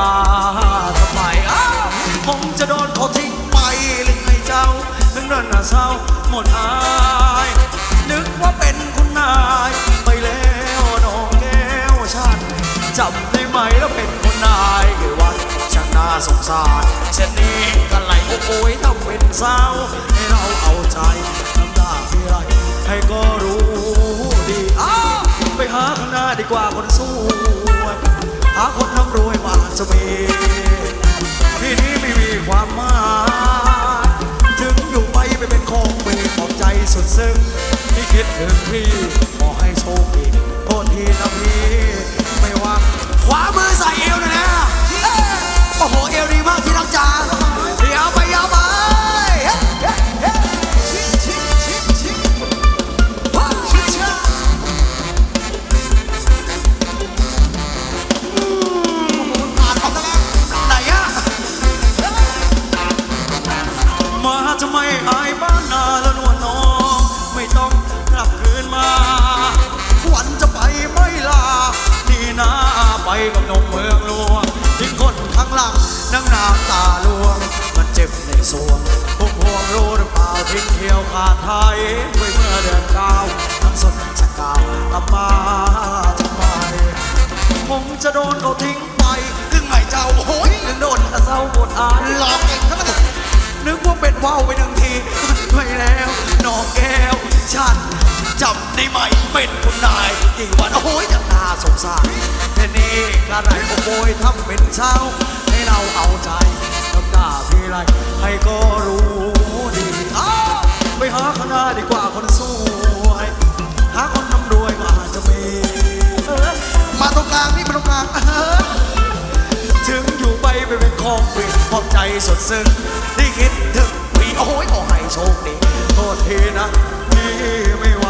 มาทำไมอ้าวผมจะโดนเขาทิ้งไปหรือไงเจ้าถึงเดินน้าเศร้าหมดอาย นึกว่าเป็นคุณนาย ไปแล้วน้องแก้วฉันจำได้ไหมแล้วเป็นคุณนายกี่วันช่างน่าสงสารเช่นนี้กันไหลโอ้โยทำเป็นเศร้าให้เราเอาใจน้ำตาพี่ไรให้ก็รู้ดีอ้าวไปหาข้างหน้าดีกว่าคนสวยหาคนน้ำรวย จะมีที่นี้ไม่มีความหมายถึงอยู่ไปไปเป็นของเวรขอบใจสุดซึ้งที่คิดถึงพี่ขอให้โชคดีโทษทีนะพี่ วขาดไทยไว้เมื่อเดือนเก้าทั้งสดสกาวกลับมาทำไมผมจะโดนเขาทิ้งไปถึงไงเจ้าโอ้ยถึงโดนเศร้าหมดอายหลอกเองทั้งนั้นนึกว่าเป็นว่าวไปหนึ่งทีไม่แล้วน้องแก้วฉันจำได้ไหมเป็นคุณนายที่วันโอ้ยจะน่าสงสารแต่นี่กระไรโอ้ยทำเป็นเช้าให้เราเอาใจน้ำตาพี่ไรให้ก็างนี่มาตรงกลางถึงอยู่ไปไปเป็นของปิดพอใจสดซึ้งที่คิดถึงพี่โอ้ยขอให้โชคดีโทษทีนะพี่ไม่ว่า